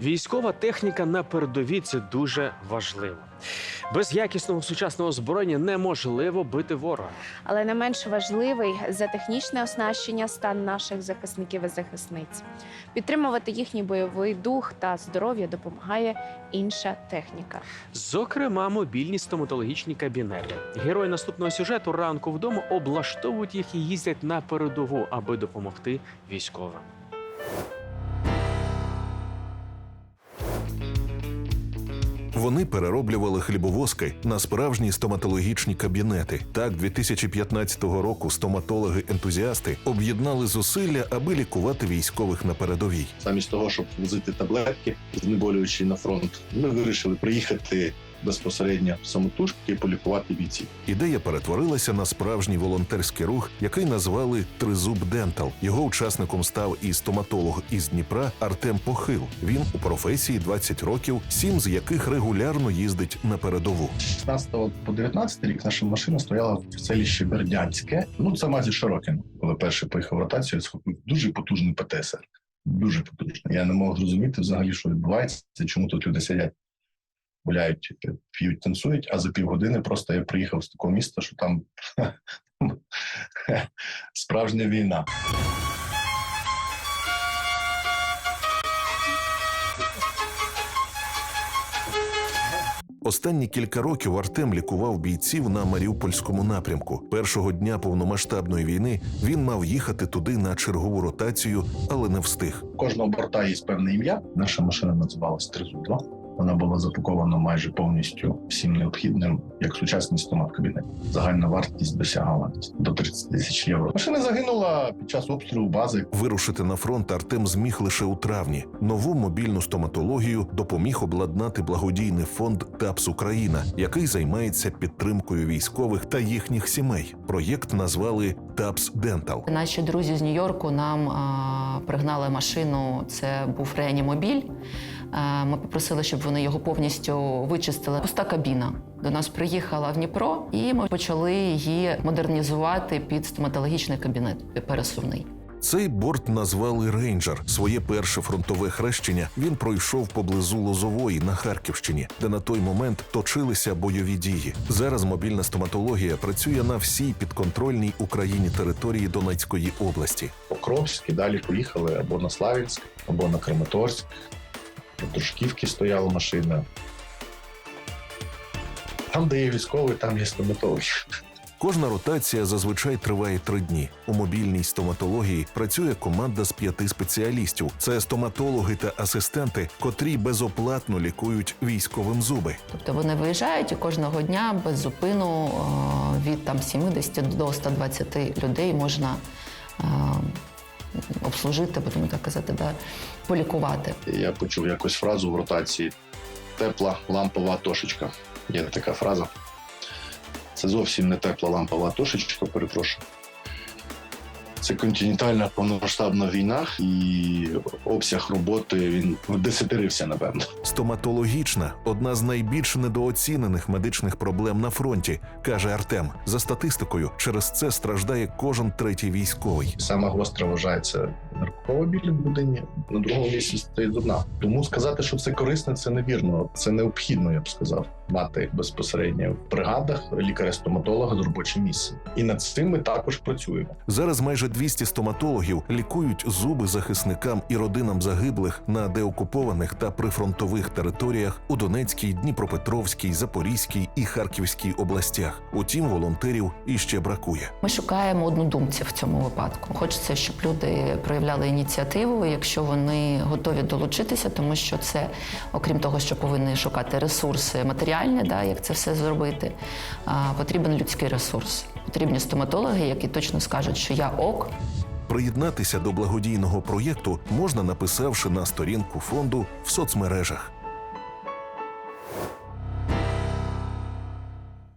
Військова техніка на передовій це дуже важливо. Без якісного сучасного озброєння неможливо бити ворога. Але не менш важливий за технічне оснащення стан наших захисників і захисниць. Підтримувати їхній бойовий дух та здоров'я допомагає інша техніка. Зокрема, мобільні стоматологічні кабінети. Герої наступного сюжету ранку вдома облаштовують їх і їздять на передову, аби допомогти військовим. Вони перероблювали хлібовозки на справжні стоматологічні кабінети. Так, 2015 року стоматологи-ентузіасти об'єднали зусилля, аби лікувати військових на передовій. замість того, щоб возити таблетки, знеболюючи на фронт, ми вирішили приїхати безпосередньо самотужки і полікувати бійців. Ідея перетворилася на справжній волонтерський рух, який назвали Тризуб Дентал. Його учасником став і стоматолог із Дніпра Артем Похил. Він у професії 20 років, сім з яких регулярно їздить на передову. З 16 по 19 рік наша машина стояла в селищі Бердянське. Ну це майже Широкино. Коли перший поїхав в ротацію, схопив дуже потужний ПТСР. Дуже потужний. Я не мог зрозуміти взагалі, що відбувається, чому тут люди сидять, гуляють, п'ють, танцюють, а за півгодини просто я приїхав з такого міста, що там справжня війна. Останні кілька років Артем лікував бійців на Маріупольському напрямку. Першого дня повномасштабної війни він мав їхати туди на чергову ротацію, але не встиг. У кожного борта є певне ім'я. Наша машина називалась Тризу-2. Вона була запакована майже повністю всім необхідним, як сучасний стомат кабінет. Загальна вартість досягала до 30 тисяч євро. Машина загинула під час обстрілу бази. Вирушити на фронт Артем зміг лише у травні. Нову мобільну стоматологію допоміг обладнати благодійний фонд ТАПС Україна, який займається підтримкою військових та їхніх сімей. Проєкт назвали ТАПС Дентал. Наші друзі з Нью-Йорку нам а, пригнали машину. Це був реанімобіль. А, Ми попросили, щоб вони його повністю вичистили. Пуста кабіна до нас приїхала в Дніпро, і ми почали її модернізувати під стоматологічний кабінет пересувний. Цей борт назвали Рейнджер. Своє перше фронтове хрещення він пройшов поблизу Лозової на Харківщині, де на той момент точилися бойові дії. Зараз мобільна стоматологія працює на всій підконтрольній Україні території Донецької області. Покровськ і далі поїхали або на Славянськ, або на Краматорськ. До Дружківки стояла машина. Там, де є військовий, там є стоматологи. Кожна ротація зазвичай триває три дні. У мобільній стоматології працює команда з п'яти спеціалістів. Це стоматологи та асистенти, котрі безоплатно лікують військовим зуби. Тобто вони виїжджають і кожного дня без зупину е, від там 70 до 120 людей можна е, обслужити, будемо так казати, да, полікувати. Я почув якусь фразу в ротації: тепла лампова тошечка. Є така фраза. Це зовсім не тепла лампова тошечка, перепрошую. Це континентальна повномасштабна війна, і обсяг роботи він десятирився, напевно. Стоматологічна одна з найбільш недооцінених медичних проблем на фронті, каже Артем. За статистикою, через це страждає кожен третій військовий. Саме гостра вважається наркова біль людині, на другому місці стоїть зубна. Тому сказати, що це корисне, це невірно. Це необхідно, я б сказав, мати безпосередньо в бригадах лікаря-стоматолога з робочим місцем. І над цим ми також працюємо. Зараз майже 200 стоматологів лікують зуби захисникам і родинам загиблих на деокупованих та прифронтових територіях у Донецькій, Дніпропетровській, Запорізькій і Харківській областях. Утім, волонтерів іще бракує. Ми шукаємо однодумців в цьому випадку. Хочеться, щоб люди проявляли ініціативу, якщо вони готові долучитися, тому що це, окрім того, що повинні шукати ресурси матеріальні, да, як це все зробити, потрібен людський ресурс. Потрібні стоматологи, які точно скажуть, що я ок, Приєднатися до благодійного проєкту можна, написавши на сторінку фонду в соцмережах.